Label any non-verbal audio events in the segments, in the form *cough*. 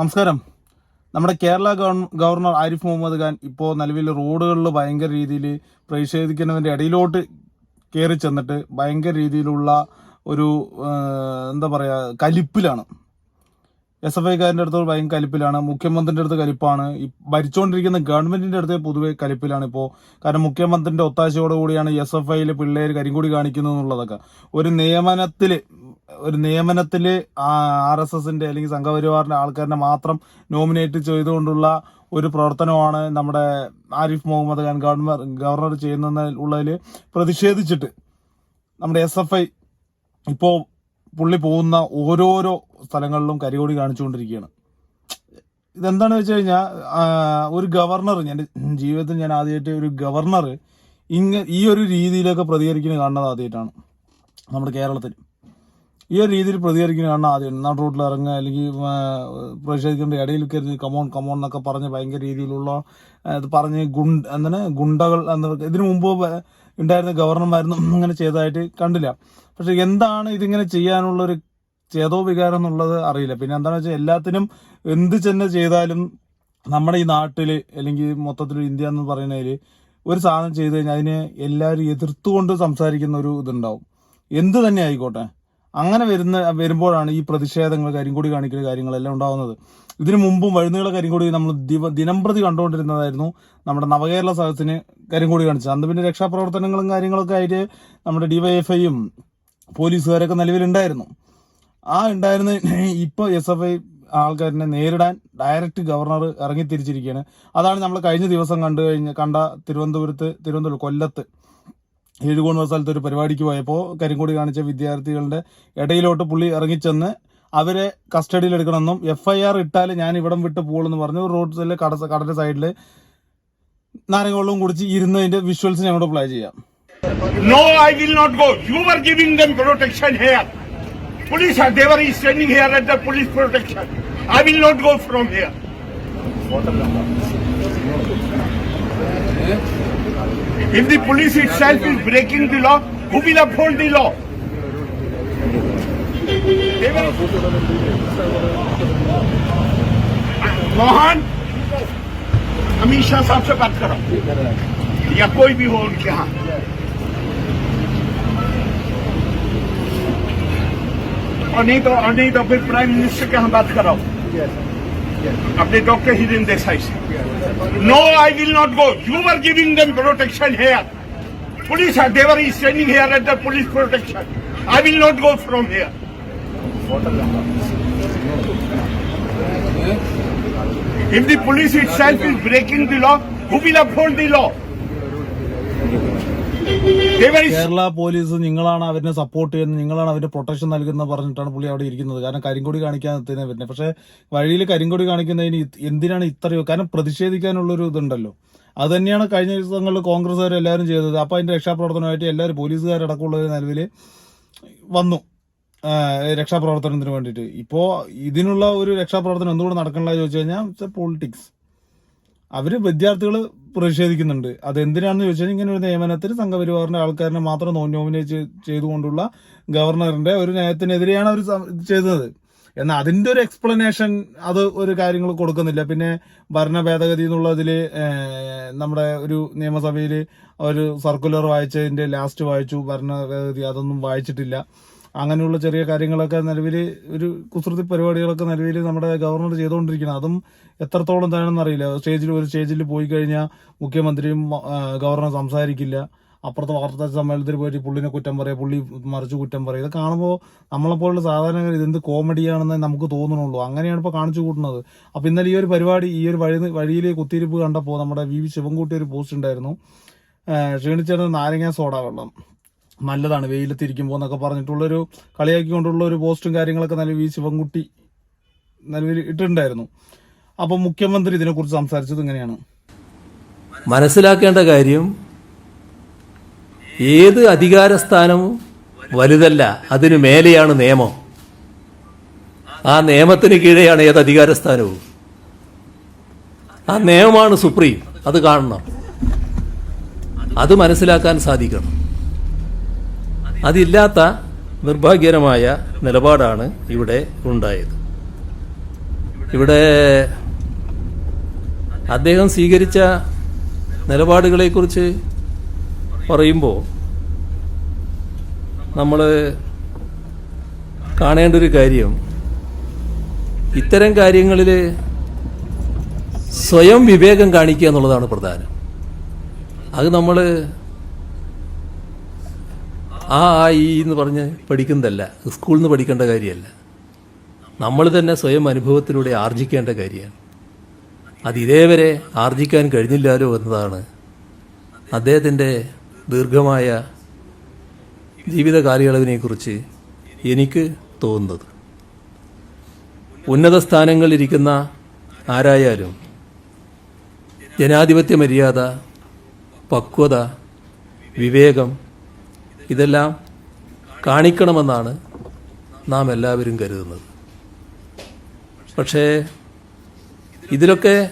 നമസ്കാരം. നമ്മുടെ കേരള ഗവർണർ ആരിഫ് മുഹമ്മദ് ഖാൻ ഇപ്പോൾ നിലവിൽ റോഡുകളിൽ ഭയങ്കര രീതിയിൽ പ്രതിഷേധിക്കുന്നതിന്റെ ഇടയിലോട്ട് കയറി ചെന്നിട്ട് ഭയങ്കര രീതിയിലുള്ള ഒരു എന്താ പറയുക കലിപ്പിലാണ്. എസ് എഫ് ഐക്കാരന്റെ അടുത്ത് ഭയങ്കര കലിപ്പിലാണ്. മുഖ്യമന്ത്രിന്റെ അടുത്ത് കലിപ്പാണ്. ഭരിച്ചുകൊണ്ടിരിക്കുന്ന ഗവൺമെന്റിന്റെ അടുത്ത് പൊതുവെ കലിപ്പിലാണ് ഇപ്പോൾ കാരണം മുഖ്യമന്ത്രിന്റെ ഒത്താശയോടുകൂടിയാണ് എസ് എഫ് ഐയിലെ പിള്ളേർ കരിങ്കൊടി കാണിക്കുന്നത് എന്നുള്ളതൊക്കെ ഒരു നിയമനത്തിൽ ഒരു നിയമനത്തിൽ ആർ എസ് എസിന്റെ അല്ലെങ്കിൽ സംഘപരിവാറിന്റെ ആൾക്കാരനെ മാത്രം നോമിനേറ്റ് ചെയ്തുകൊണ്ടുള്ള ഒരു പ്രവർത്തനമാണ് നമ്മുടെ ആരിഫ് മുഹമ്മദ് ഖാൻ ഗവർണർ ഗവർണർ ചെയ്യുന്നതിൽ പ്രതിഷേധിച്ചിട്ട് നമ്മുടെ എസ് എഫ് ഐ ഇപ്പോൾ പുള്ളി പോകുന്ന ഓരോരോ സ്ഥലങ്ങളിലും കരികോടി കാണിച്ചുകൊണ്ടിരിക്കുകയാണ്. ഇതെന്താണെന്ന് വെച്ച് കഴിഞ്ഞാൽ ഒരു ഗവർണർ ഞാൻ ജീവിതത്തിൽ ഞാൻ ആദ്യമായിട്ട് ഒരു ഗവർണർ ഇങ്ങ ഈ ഒരു രീതിയിലൊക്കെ പ്രതികരിക്കുന്നത് കാണുന്നത് ആദ്യമായിട്ടാണ് നമ്മുടെ കേരളത്തിൽ. ഈ ഒരു രീതിയിൽ പ്രതികരിക്കുകയാണ് ആദ്യം. നാട് റോഡിൽ ഇറങ്ങുക അല്ലെങ്കിൽ പ്രതിഷേധിക്കേണ്ട ഇടയിൽ കയറി കമോൺ കമോൺ എന്നൊക്കെ പറഞ്ഞ് ഭയങ്കര രീതിയിലുള്ള ഇത് പറഞ്ഞ് ഗുണ്ട എന്താണ് ഗുണ്ടകൾ എന്ന ഇതിനു മുമ്പ് ഉണ്ടായിരുന്ന ഗവർണർമാരൊന്നും അങ്ങനെ ചെയ്തതായിട്ട് കണ്ടില്ല. പക്ഷെ എന്താണ് ഇതിങ്ങനെ ചെയ്യാനുള്ള ഒരു ചേതോ വികാരം എന്നുള്ളത് അറിയില്ല. പിന്നെ എന്താണെന്ന് വെച്ചാൽ എല്ലാത്തിനും എന്ത് തന്നെ ചെയ്താലും നമ്മുടെ ഈ നാട്ടിൽ അല്ലെങ്കിൽ മൊത്തത്തിൽ ഇന്ത്യ എന്ന് പറയുന്നതിൽ ഒരു സാധനം ചെയ്തു കഴിഞ്ഞാൽ അതിനെ എല്ലാവരും എതിർത്തുകൊണ്ട് സംസാരിക്കുന്ന ഒരു ഇതുണ്ടാവും. എന്ത് തന്നെ ആയിക്കോട്ടെ. അങ്ങനെ വരുന്ന വരുമ്പോഴാണ് ഈ പ്രതിഷേധങ്ങൾ കരിങ്കൊടി കാണിക്കുന്ന കാര്യങ്ങളെല്ലാം ഉണ്ടാകുന്നത് ഇതിനു മുമ്പും വഴുന്നുകള കരിങ്കൊടി നമ്മൾ ദിവ ദിനംപ്രതി കണ്ടുകൊണ്ടിരുന്നതായിരുന്നു. നമ്മുടെ നവകേരള സദസ്സിന് കരിങ്കൊടി കാണിച്ചത്. അന്ന് പിന്നെ രക്ഷാപ്രവർത്തനങ്ങളും കാര്യങ്ങളൊക്കെ ആയിട്ട് നമ്മുടെ ഡിവൈഎഫ്ഐയും പോലീസുകാരൊക്കെ നിലവിലുണ്ടായിരുന്നു. ആ ഉണ്ടായിരുന്ന *laughs* ഇപ്പോൾ എസ് എഫ് ഐ ആൾക്കാരിനെ നേരിടാൻ ഡയറക്റ്റ് ഗവർണർ ഇറങ്ങി തിരിച്ചിരിക്കുകയാണ് അതാണ് നമ്മൾ കഴിഞ്ഞ ദിവസം കണ്ടു കഴിഞ്ഞ കണ്ട തിരുവനന്തപുരത്ത് തിരുവനന്തപുരം കൊല്ലത്ത്. ഏഴുകോൺ സ്ഥലത്ത് ഒരു പരിപാടിക്ക് പോയപ്പോൾ കരിങ്കോടി കാണിച്ച വിദ്യാർത്ഥികളുടെ ഇടയിലോട്ട് പുള്ളി ഇറങ്ങിച്ചെന്ന് അവരെ കസ്റ്റഡിയിൽ എടുക്കണമെന്നും എഫ് ഐ ആർ ഇട്ടാൽ ഞാൻ ഇവിടം വിട്ട് പോകുമെന്ന് പറഞ്ഞു റോഡ് സൈഡിൽ കട കടന്റെ സൈഡിൽ നാരങ്ങ വെള്ളവും കുടിച്ച് ഇരുന്നതിന്റെ വിഷ്വൽസ് ഞങ്ങളോട് പ്ലേ ചെയ്യാം No, I will not go. You were giving them protection here. Police, they were standing here at the police protection. I will not go from here. If the police itself is breaking the law, who will uphold the law? Mohan Shah sahab से बात करो या कोई भी हो उनके यहाँ और नहीं तो और नहीं तो फिर प्राइम मिनिस्टर के यहाँ बात कराओ अपने डॉक्टर हिरेन देसाई से No, I will not go. You were giving them protection here. Police, are, they were standing here under police protection. I will not go from here. If the police itself is breaking the law, who will uphold the law? Kerala police നിങ്ങളാണ് അവരെ support ചെയ്യുന്നത് നിങ്ങളാണ് അവരെ protection നൽകുന്നത് പറഞ്ഞിട്ടാണ് പുള്ളി അവിടെ ഇരിക്കുന്നത്. കാരണം കരിങ്കൊടി കാണിക്കാൻ തന്നെ വരുന്നത്. പക്ഷെ വഴിയിൽ കരിങ്കൊടി കാണിക്കുന്നതിന് എന്തിനാണ് ഇത്രയോ? കാരണം പ്രതിഷേധിക്കാനുള്ള ഒരു ഇതുണ്ടല്ലോ. അത് തന്നെയാണ് കഴിഞ്ഞ ദിവസങ്ങളിൽ കോൺഗ്രസ്സുകാർ എല്ലാവരും ചെയ്തത്. അപ്പൊ അതിന്റെ രക്ഷാപ്രവർത്തനമായിട്ട് എല്ലാവരും പോലീസുകാരടക്കമുള്ള ഒരു നിലവിൽ വന്നു. രക്ഷാപ്രവർത്തനത്തിന് വേണ്ടിയിട്ട്. ഇപ്പോൾ ഇതിനുള്ള ഒരു രക്ഷാപ്രവർത്തനം എന്തുകൊണ്ട് നടക്കണില്ല ചോദിച്ചു കഴിഞ്ഞാൽ പൊളിറ്റിക്സ് അവർ വിദ്യാർത്ഥികൾ പ്രതിഷേധിക്കുന്നുണ്ട്. അത് എന്തിനാണെന്ന് ചോദിച്ചാൽ ഇങ്ങനെ ഒരു നിയമനത്തിൽ സംഘപരിവാറിന്റെ ആൾക്കാരനെ മാത്രം നോമിനേറ്റ് ചെയ്തുകൊണ്ടുള്ള ഗവർണറിന്റെ ഒരു നയത്തിനെതിരെയാണ് അവർ ചെയ്തത്. എന്നാൽ അതിന്റെ ഒരു എക്സ്പ്ലനേഷൻ അത് ഒരു കാര്യങ്ങൾ കൊടുക്കുന്നില്ല. പിന്നെ ഭരണ ഭേദഗതി എന്നുള്ളതിൽ നമ്മുടെ ഒരു നിയമസഭയിൽ ഒരു സർക്കുലർ വായിച്ചതിന്റെ ലാസ്റ്റ് വായിച്ചു. ഭരണ ഭേദഗതി അതൊന്നും വായിച്ചിട്ടില്ല. അങ്ങനെയുള്ള ചെറിയ കാര്യങ്ങളൊക്കെ നിലവിൽ ഒരു കുസൃതി പരിപാടികളൊക്കെ നിലവിൽ നമ്മുടെ ഗവർണർ ചെയ്തുകൊണ്ടിരിക്കുന്നത്. അതും എത്രത്തോളം എന്താണെന്ന് അറിയില്ല. സ്റ്റേജിൽ ഒരു സ്റ്റേജിൽ പോയി കഴിഞ്ഞാൽ മുഖ്യമന്ത്രിയും ഗവർണർ സംസാരിക്കില്ല. അപ്പുറത്തെ വാർത്താ സമ്മേളനത്തിൽ പോയിട്ട് പുള്ളിനെ കുറ്റം പറയുക പുള്ളി മറിച്ച് കുറ്റം പറയുക ഇത് കാണുമ്പോൾ നമ്മളെപ്പോലുള്ള സാധാരണ ഇതെന്ത് കോമഡിയാണെന്ന് നമുക്ക് തോന്നണുള്ളൂ അങ്ങനെയാണ് ഇപ്പോൾ കാണിച്ചു കൂട്ടുന്നത്. അപ്പോൾ ഇന്നലെ ഈ ഒരു പരിപാടി ഈ ഒരു വഴി വഴിയിൽ കുത്തിയിരിപ്പ് കണ്ടപ്പോൾ നമ്മുടെ വി വി ശിവൻകുട്ടി ഒരു പോസ്റ്റ് ഉണ്ടായിരുന്നു. ക്ഷീണിച്ചിരുന്ന നാരങ്ങ സോഡ വെള്ളം. നല്ലതാണ്. വെയിലത്തിരിക്കുമ്പോൾ എന്നൊക്കെ പറഞ്ഞിട്ടുള്ളൊരു കളിയാക്കിക്കൊണ്ടുള്ള ഒരു പോസ്റ്റും കാര്യങ്ങളൊക്കെ നല്ല വി ശിവൻകുട്ടി നിലവിൽ ഇട്ടിട്ടുണ്ടായിരുന്നു. അപ്പൊ മുഖ്യമന്ത്രി ഇതിനെക്കുറിച്ച് സംസാരിച്ചത് ഇങ്ങനെയാണ്. മനസ്സിലാക്കേണ്ട കാര്യം ഏത് അധികാരസ്ഥാനവും വലുതല്ല അതിനു മേലെയാണ് നിയമം. ആ നിയമത്തിന് കീഴെയാണ് ഏത് അധികാരസ്ഥാനവും. ആ നിയമമാണ് സുപ്രീം അത് കാണണം. അത് മനസ്സിലാക്കാൻ സാധിക്കണം. അതില്ലാത്ത നിർഭാഗ്യകരമായ നിലപാടാണ് ഇവിടെ ഉണ്ടായത്. ഇവിടെ അദ്ദേഹം സ്വീകരിച്ച നിലപാടുകളെക്കുറിച്ച് പറയുമ്പോൾ നമ്മൾ കാണേണ്ട ഒരു കാര്യം ഇത്തരം കാര്യങ്ങളിൽ സ്വയം വിവേകം കാണിക്കുക എന്നുള്ളതാണ് പ്രധാനം. അത് നമ്മൾ ആ ഈ എന്ന് പറഞ്ഞ് പഠിക്കുന്നതല്ല. സ്കൂളിൽ നിന്ന് പഠിക്കേണ്ട കാര്യമല്ല. നമ്മൾ തന്നെ സ്വയം അനുഭവത്തിലൂടെ ആർജിക്കേണ്ട കാര്യമാണ്. അത് ഇതേവരെ ആർജിക്കാൻ കഴിഞ്ഞില്ലാലോ എന്നതാണ് അദ്ദേഹത്തിന്റെ ദീർഘമായ ജീവിത കാലയളവിനെക്കുറിച്ച് എനിക്ക് തോന്നുന്നത്. ഉന്നത സ്ഥാനങ്ങളിലിരിക്കുന്ന ആരായാലും ജനാധിപത്യ മര്യാദ പക്വത വിവേകം ഇതെല്ലാം കാണിക്കണമെന്നാണ് നാം എല്ലാവരും കരുതുന്നത്. പക്ഷേ ഇതിലൊക്കെ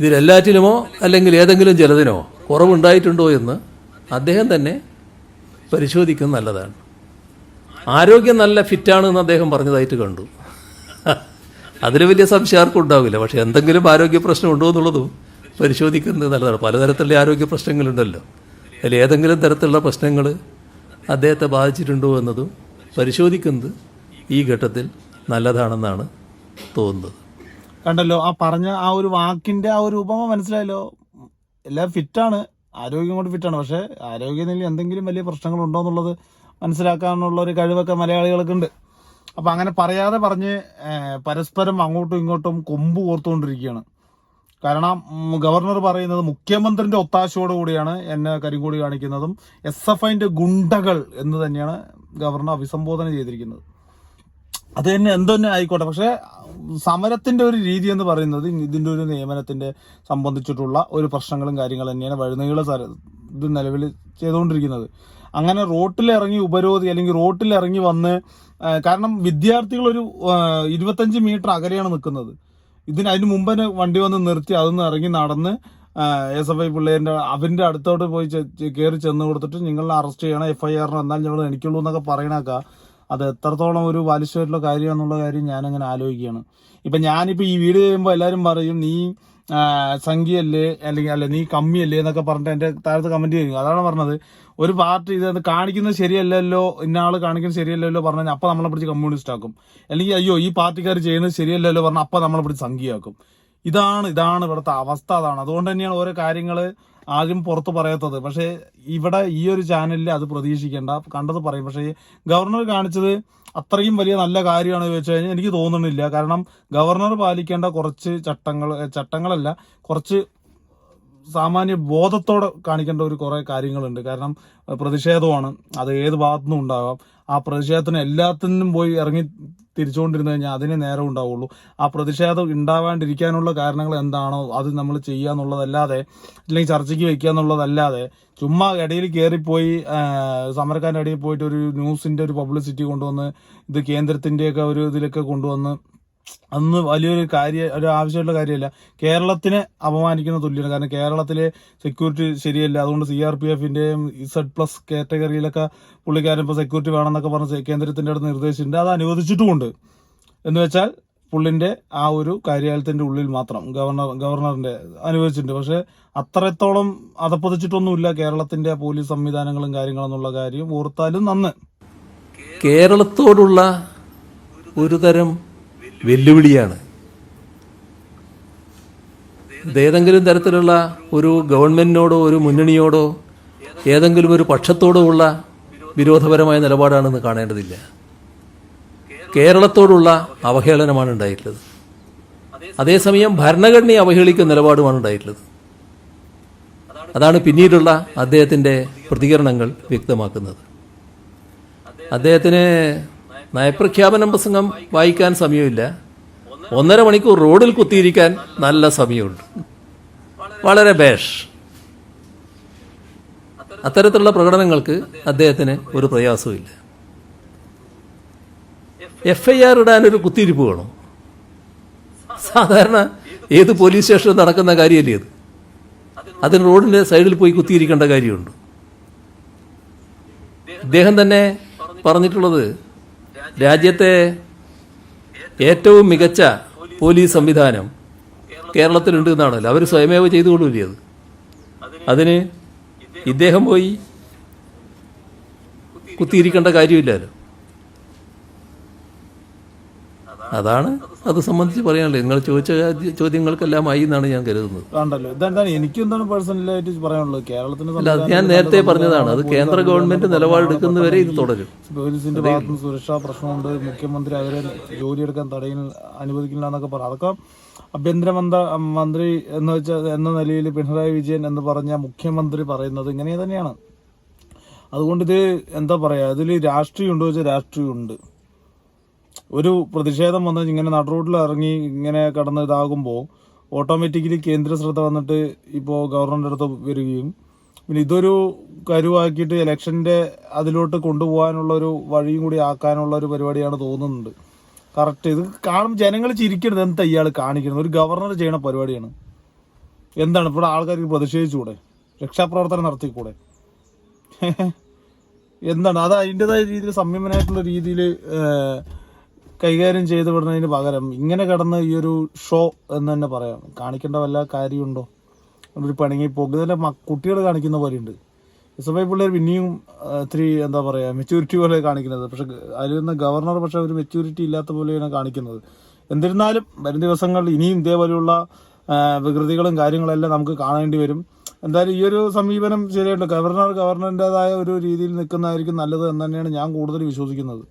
ഇതിലെല്ലാറ്റിലുമോ അല്ലെങ്കിൽ ഏതെങ്കിലും ചിലതിനോ കുറവുണ്ടായിട്ടുണ്ടോ എന്ന് അദ്ദേഹം തന്നെ പരിശോധിക്കുന്നത് നല്ലതാണ്. ആരോഗ്യം നല്ല ഫിറ്റാണെന്ന് അദ്ദേഹം പറഞ്ഞതായിട്ട് കണ്ടു. അതിൽ വലിയ സംശയം ആർക്കും ഉണ്ടാവില്ല. പക്ഷെ എന്തെങ്കിലും ആരോഗ്യ പ്രശ്നം ഉണ്ടോ എന്നുള്ളതും പരിശോധിക്കുന്നത് നല്ലതാണ്. പലതരത്തിലുള്ള ആരോഗ്യ പ്രശ്നങ്ങളുണ്ടല്ലോ. അതിൽ ഏതെങ്കിലും തരത്തിലുള്ള പ്രശ്നങ്ങൾ അദ്ദേഹത്തെ ബാധിച്ചിട്ടുണ്ടോ എന്നതും പരിശോധിക്കുന്നത് ഈ ഘട്ടത്തിൽ നല്ലതാണെന്നാണ് തോന്നുന്നത്. കണ്ടല്ലോ ആ പറഞ്ഞ ആ ഒരു വാക്കിന്റെ ആ ഒരു ഉപമ മനസ്സിലായല്ലോ. എല്ലാം ഫിറ്റാണ് ആരോഗ്യം കൊണ്ട് ഫിറ്റാണ്. പക്ഷേ ആരോഗ്യനില എന്തെങ്കിലും വലിയ പ്രശ്നങ്ങൾ ഉണ്ടോ എന്നുള്ളത് മനസ്സിലാക്കാനുള്ള ഒരു കഴിവൊക്കെ മലയാളികൾക്ക് ഉണ്ട്. അപ്പൊ അങ്ങനെ പറയാതെ പറഞ്ഞ് പരസ്പരം അങ്ങോട്ടും ഇങ്ങോട്ടും കൊമ്പ് കോർത്തുകൊണ്ടിരിക്കുകയാണ്. കാരണം ഗവർണർ പറയുന്നത് മുഖ്യമന്ത്രിന്റെ ഒത്താശയോട് കൂടിയാണ് എന്നെ കരിങ്കൂടി കാണിക്കുന്നതും. എസ് എഫ് ഐന്റെ ഗുണ്ടകൾ എന്ന് തന്നെയാണ് ഗവർണർ അഭിസംബോധന ചെയ്തിരിക്കുന്നത്. അത് തന്നെ എന്ത് തന്നെ ആയിക്കോട്ടെ. പക്ഷേ സമരത്തിന്റെ ഒരു രീതി എന്ന് പറയുന്നത് ഇതിന്റെ ഒരു നിയമനത്തിന്റെ സംബന്ധിച്ചിട്ടുള്ള ഒരു പ്രശ്നങ്ങളും കാര്യങ്ങളും തന്നെയാണ് വഴുനീള ഇത് നിലവിൽ ചെയ്തുകൊണ്ടിരിക്കുന്നത്. അങ്ങനെ റോട്ടിൽ ഇറങ്ങി ഉപരോധി അല്ലെങ്കിൽ റോട്ടിൽ ഇറങ്ങി വന്ന് കാരണം വിദ്യാർത്ഥികൾ ഒരു ഇരുപത്തഞ്ച് മീറ്റർ അകലെയാണ് നിൽക്കുന്നത്. ഇതിന് അതിന് മുമ്പ് തന്നെ വണ്ടി വന്ന് നിർത്തി അതൊന്ന് ഇറങ്ങി നടന്ന് എസ് എഫ് ഐ പിള്ളേരിന്റെ അവന്റെ അടുത്തോട്ട് പോയി കയറി ചെന്ന് കൊടുത്തിട്ട് നിങ്ങളെ അറസ്റ്റ് ചെയ്യണം എഫ് ഐ ആറിന് എന്നാൽ ഞങ്ങൾ എനിക്കുള്ളൂ എന്നൊക്കെ പറയണേക്ക. അത് എത്രത്തോളം ഒരു ബാലിശമായിട്ടുള്ള കാര്യമാണെന്നുള്ള കാര്യം ഞാനങ്ങനെ ആലോചിക്കുകയാണ്. ഇപ്പൊ ഞാനിപ്പോ ഈ വീഡിയോ ചെയ്യുമ്പോൾ എല്ലാവരും പറയും നീ സംഖ്യയല്ലേ അല്ലെങ്കിൽ അല്ലെ നീ കമ്മിയല്ലേ എന്നൊക്കെ പറഞ്ഞിട്ട് എന്റെ താഴത്ത് കമന്റ് ചെയ്യും. അതാണ് പറഞ്ഞത്. ഒരു പാർട്ടി ഇത് കാണിക്കുന്നത് ശരിയല്ലല്ലോ ഇന്ന ആൾ കാണിക്കുന്നത് ശരിയല്ലല്ലോ പറഞ്ഞാൽ അപ്പൊ നമ്മളെ പിടിച്ച് കമ്മ്യൂണിസ്റ്റ് ആക്കും. അല്ലെങ്കിൽ അയ്യോ ഈ പാർട്ടിക്കാർ ചെയ്യുന്നത് ശരിയല്ലല്ലോ പറഞ്ഞാൽ അപ്പൊ നമ്മളെ പിടിച്ച് സംഖ്യയാക്കും. ഇതാണ് ഇതാണ് ഇവിടുത്തെ അവസ്ഥ അതാണ്. അതുകൊണ്ട് തന്നെയാണ് ഓരോ കാര്യങ്ങൾ ആദ്യം പുറത്ത് പറയാത്തത്. പക്ഷേ ഇവിടെ ഈ ഒരു ചാനലിൽ അത് പ്രതീക്ഷിക്കേണ്ട. കണ്ടത് പറയും. പക്ഷേ ഗവർണർ കാണിച്ചത് അത്രയും വലിയ നല്ല കാര്യമാണ് ചോദിച്ചു കഴിഞ്ഞാൽ എനിക്ക് തോന്നുന്നില്ല. കാരണം ഗവർണർ പാലിക്കേണ്ട കുറച്ച് ചട്ടങ്ങൾ ചട്ടങ്ങളല്ല കുറച്ച് സാമാന്യ ബോധത്തോടെ കാണിക്കേണ്ട ഒരു കുറേ കാര്യങ്ങളുണ്ട്. കാരണം പ്രതിഷേധമാണ്. അത് ഏത് ഭാഗത്തുനിന്നും ഉണ്ടാകാം. ആ പ്രതിഷേധത്തിന് എല്ലാത്തിനും പോയി ഇറങ്ങി തിരിച്ചുകൊണ്ടിരുന്നു കഴിഞ്ഞാൽ അതിനെ നേരം ഉണ്ടാവുള്ളൂ. ആ പ്രതിഷേധം ഉണ്ടാവാണ്ടിരിക്കാനുള്ള കാരണങ്ങൾ എന്താണോ അത് നമ്മൾ ചെയ്യുക എന്നുള്ളതല്ലാതെ അല്ലെങ്കിൽ ചർച്ചയ്ക്ക് വെക്കുക എന്നുള്ളതല്ലാതെ ചുമ്മാ ഇടയിൽ കയറിപ്പോയി സമരക്കാരുടെ ഇടയിൽ പോയിട്ട് ഒരു ന്യൂസിന്റെ ഒരു പബ്ലിസിറ്റി കൊണ്ടുവന്ന് ഇത് കേന്ദ്രത്തിന്റെയൊക്കെ ഒരു ഇതിലൊക്കെ കൊണ്ടുവന്ന് അന്ന് വലിയൊരു കാര്യ ഒരു ആവശ്യമുള്ള കാര്യമല്ല. കേരളത്തിനെ അപമാനിക്കുന്ന തുല്യമാണ് കാരണം കേരളത്തിലെ സെക്യൂരിറ്റി ശരിയല്ല. അതുകൊണ്ട് സി ആർ പി എഫിന്റെയും ഇസഡ് പ്ലസ് കാറ്റഗറിയിലൊക്കെ പുള്ളിക്കാരൻ ഇപ്പോൾ സെക്യൂരിറ്റി വേണമെന്നൊക്കെ പറഞ്ഞ് കേന്ദ്രത്തിന്റെ അടുത്ത് നിർദ്ദേശിച്ചിട്ടുണ്ട്. അത് അനുവദിച്ചിട്ടുമുണ്ട്. എന്ന് വെച്ചാൽ പുള്ളിന്റെ ആ ഒരു കാര്യാലയത്തിന്റെ ഉള്ളിൽ മാത്രം ഗവർണർ ഗവർണറിന്റെ അനുവദിച്ചിട്ടുണ്ട്. പക്ഷെ അത്രത്തോളം അതപ്പതിച്ചിട്ടൊന്നുമില്ല കേരളത്തിന്റെ പോലീസ് സംവിധാനങ്ങളും കാര്യങ്ങളും എന്നുള്ള കാര്യം ഓർത്താലും നന്ന്. കേരളത്തോടുള്ള ഒരു തരം വെല്ലുവിളിയാണ്. ഏതെങ്കിലും തരത്തിലുള്ള ഒരു ഗവൺമെന്റിനോടോ ഒരു മുന്നണിയോടോ ഏതെങ്കിലും ഒരു പക്ഷത്തോടോ ഉള്ള വിരോധപരമായ നിലപാടാണെന്ന് കാണേണ്ടതില്ല. കേരളത്തോടുള്ള അവഹേളനമാണ് ഉണ്ടായിട്ടുള്ളത്. അതേസമയം ഭരണഘടനയെ അവഹേളിക്കുന്ന നിലപാടുമാണ് ഉണ്ടായിട്ടുള്ളത്. അതാണ് പിന്നീടുള്ള അദ്ദേഹത്തിന്റെ പ്രതികരണങ്ങൾ വ്യക്തമാക്കുന്നത്. അദ്ദേഹത്തിന് നയപ്രഖ്യാപന പ്രസംഗം വായിക്കാൻ സമയമില്ല. ഒന്നര മണിക്കൂർ റോഡിൽ കുത്തിയിരിക്കാൻ നല്ല സമയമുണ്ട്. വളരെ ബേഷ്. അത്തരത്തിലുള്ള പ്രകടനങ്ങൾക്ക് അദ്ദേഹത്തിന് ഒരു പ്രയാസവുമില്ല. എഫ് ഐ ആർ ഇടാൻ ഒരു കുത്തിയിരിപ്പ് വേണം? സാധാരണ ഏത് പോലീസ് സ്റ്റേഷനിൽ നടക്കുന്ന കാര്യമല്ലേ അത്? അതിന് റോഡിന്റെ സൈഡിൽ പോയി കുത്തിയിരിക്കേണ്ട കാര്യമുണ്ട്. ഇദ്ദേഹം തന്നെ പറഞ്ഞിട്ടുള്ളത് രാജ്യത്തെ ഏറ്റവും മികച്ച പോലീസ് സംവിധാനം കേരളത്തിലുണ്ട് എന്നാണല്ലോ. അവർ സ്വയമേവ ചെയ്തുകൊള്ളൂലേ അത് അതിന് ഇദ്ദേഹം പോയി കുത്തിയിരിക്കേണ്ട കാര്യമില്ലല്ലോ. അതാണ് അത് സംബന്ധിച്ച് പറയാനുള്ളത്. നിങ്ങൾ ചോദിച്ച ചോദ്യ- ചോദ്യങ്ങൾക്കെല്ലാം ആയി എന്നാണ് ഞാൻ കരുതുന്നത്. കണ്ടല്ലോ. ഇതെന്താണ്? എനിക്ക് എന്താണ് പേഴ്സണലായിട്ട് പറയാനുള്ളത്? കേരളത്തിന് അല്ല അത് ഞാൻ നേരത്തെ പറഞ്ഞതാണ്. അത് കേന്ദ്ര ഗവൺമെന്റ് നിലപാടെടുക്കുന്നവരെ ഇത് തുടരും. പോലീസിന്റെ ഭാഗത്ത് നിന്ന് സുരക്ഷാ പ്രശ്നമുണ്ട്. മുഖ്യമന്ത്രി അവരെ ജോലിയെടുക്കാൻ തടയിൽ അനുവദിക്കില്ല എന്നൊക്കെ പറഞ്ഞു അതൊക്കെ ആഭ്യന്തരമന്ത്രി മന്ത്രി എന്ന് വെച്ചാൽ എന്ന നിലയിൽ പിണറായി വിജയൻ എന്ന് പറഞ്ഞ മുഖ്യമന്ത്രി പറയുന്നത് ഇങ്ങനെ തന്നെയാണ്. അതുകൊണ്ട് ഇത് എന്താ പറയാ? ഇതിൽ രാഷ്ട്രീയം ഉണ്ടോ വെച്ചാൽ രാഷ്ട്രീയമുണ്ട്. ഒരു പ്രതിഷേധം വന്ന് ഇങ്ങനെ നടുറോഡിൽ ഇറങ്ങി ഇങ്ങനെ കടന്ന് ഇതാകുമ്പോൾ ഓട്ടോമാറ്റിക്കലി കേന്ദ്ര ശ്രദ്ധ വന്നിട്ട് ഇപ്പോൾ ഗവർണറുടെ അടുത്ത് വരികയും. പിന്നെ ഇതൊരു കരുവാക്കിയിട്ട് ഇലക്ഷന്റെ അതിലോട്ട് കൊണ്ടുപോകാനുള്ള ഒരു വഴിയും കൂടി ആക്കാനുള്ള ഒരു പരിപാടിയാണ് തോന്നുന്നുണ്ട്. കറക്റ്റ് ഇത് കാണും ജനങ്ങൾ ചിരിക്കരുത് എന്താ ഇയാൾ കാണിക്കുന്നത്? ഒരു ഗവർണർ ചെയ്യണ പരിപാടിയാണ്. എന്താണ്? ഇവിടെ ആൾക്കാർക്ക് പ്രതിഷേധിച്ചുകൂടെ രക്ഷാപ്രവർത്തനം നടത്തിക്കൂടെ? *laughs* എന്താണ്? അത് അതിന്റെതായ രീതിയിൽ സംയമനായിട്ടുള്ള രീതിയിൽ കൈകാര്യം ചെയ്ത് വിടുന്നതിന് പകരം ഇങ്ങനെ കിടന്ന് ഈ ഒരു ഷോ എന്ന് തന്നെ പറയാം. കാണിക്കേണ്ട വല്ല കാര്യമുണ്ടോ? ഒരു പിണങ്ങി പോകുന്നതിലെ കുട്ടികൾ കാണിക്കുന്ന പോലെയുണ്ട്. എസ് എഫ് പിള്ളേർ പിന്നെയും ഇത്തിരി എന്താ പറയുക മെച്യൂരിറ്റി പോലെ കാണിക്കുന്നത്. പക്ഷെ നിന്ന് ഗവർണർ പക്ഷെ ഒരു മെച്യൂരിറ്റി ഇല്ലാത്ത പോലെയാണ് കാണിക്കുന്നത്. എന്നിരുന്നാലും വരും ദിവസങ്ങളിൽ ഇനിയും ഇതേപോലെയുള്ള വികൃതികളും കാര്യങ്ങളെല്ലാം നമുക്ക് കാണേണ്ടി വരും. എന്തായാലും ഈ ഒരു സമീപനം ശരിയായിട്ട് ഗവർണർ ഗവർണറിന്റെതായ ഒരു രീതിയിൽ നിൽക്കുന്നതായിരിക്കും നല്ലത് എന്ന് തന്നെയാണ് ഞാൻ കൂടുതൽ വിശ്വസിക്കുന്നത്.